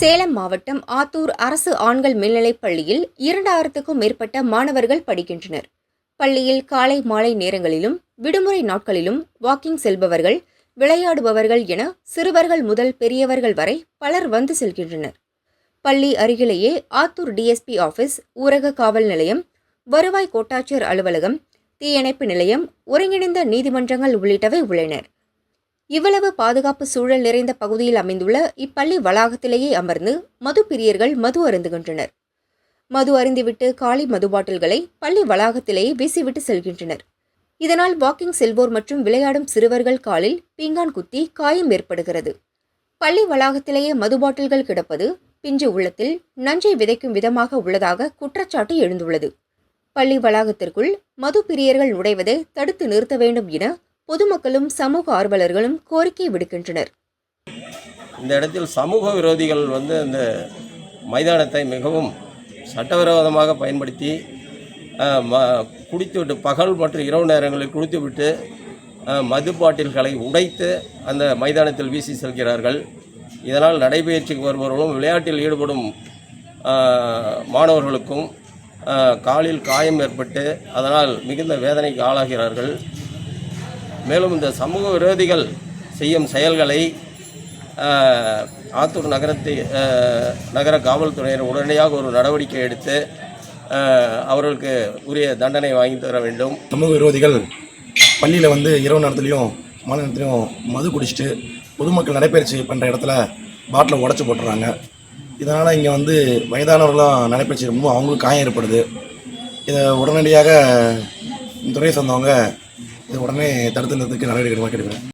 சேலம் மாவட்டம் ஆத்தூர் அரசு ஆண்கள் மேல்நிலைப் பள்ளியில் இரண்டாயிரத்துக்கும் மேற்பட்ட மாணவர்கள் படிக்கின்றனர். பள்ளியில் காலை மாலை நேரங்களிலும் விடுமுறை நாட்களிலும் வாக்கிங் செல்பவர்கள் விளையாடுபவர்கள் என சிறுவர்கள் முதல் பெரியவர்கள் வரை பலர் வந்து செல்கின்றனர். பள்ளி அருகிலேயே ஆத்தூர் டிஎஸ்பி ஆபீஸ் ஊரக காவல் நிலையம் வருவாய் கோட்டாட்சியர் அலுவலகம் தீயணைப்பு நிலையம் ஒருங்கிணைந்த நீதிமன்றங்கள் உள்ளிட்டவை உள்ளனர் இவ்வளவு பாதுகாப்பு சூழல் நிறைந்த பகுதியில் அமைந்துள்ள இப்பள்ளி வளாகத்திலேயே அமர்ந்து மது பிரியர்கள் மது அருந்துகின்றனர். மது அருந்திவிட்டு காலி மது பாட்டில்களை பள்ளி வளாகத்திலேயே வீசிவிட்டு செல்கின்றனர். இதனால் வாக்கிங் செல்வோர் மற்றும் விளையாடும் சிறுவர்கள் காலில் பீங்கான் குத்தி காயம் ஏற்படுகிறது. பள்ளி வளாகத்திலேயே மது பாட்டில்கள் கிடப்பது பிஞ்சு உள்ளத்தில் நஞ்சை விதைக்கும் விதமாக உள்ளதாக குற்றச்சாட்டு எழுந்துள்ளது. பள்ளி வளாகத்திற்குள் மது பிரியர்கள் நுழைவதை தடுத்து நிறுத்த வேண்டும் என பொதுமக்களும் சமூக ஆர்வலர்களும் கோரிக்கை விடுக்கின்றனர். இந்த இடத்தில் சமூக விரோதிகள் வந்து இந்த மைதானத்தை மிகவும் சட்டவிரோதமாக பயன்படுத்தி ம குடித்துவிட்டு பகல் மற்றும் இரவு நேரங்களில் குடித்துவிட்டு மது பாட்டில்களை உடைத்து அந்த மைதானத்தில் வீசி செல்கிறார்கள். இதனால் நடைபயிற்சிக்கு வருபவர்களும் விளையாட்டில் ஈடுபடும் மாணவர்களுக்கும் காலில் காயம் ஏற்பட்டு அதனால் மிகுந்த வேதனைக்கு ஆளாகிறார்கள். மேலும் இந்த சமூக விரோதிகள் செய்யும் செயல்களை ஆத்தூர் நகரத்தை நகர காவல்துறையினர் உடனடியாக ஒரு நடவடிக்கை எடுத்து அவர்களுக்கு உரிய தண்டனை வாங்கி தர வேண்டும். சமூக விரோதிகள் பள்ளியில் வந்து இரவு நேரத்துலையும் மாலை நேரத்துலையும் மது குடிச்சிட்டு பொதுமக்கள் நடைபயிற்சி பண்ணுற இடத்துல பாட்டிலை உடச்சி போட்டுறாங்க. இதனால் இங்கே வந்து வயதானவர்களாம் நடைபயிற்சி ரொம்ப அவங்களுக்கு காயம் ஏற்படுது. இதை உடனடியாக இந்த துறையை சேர்ந்தவங்க இதை உடனே தடுத்து நிறுத்தத்துக்கு நடவடிக்கை எடுக்க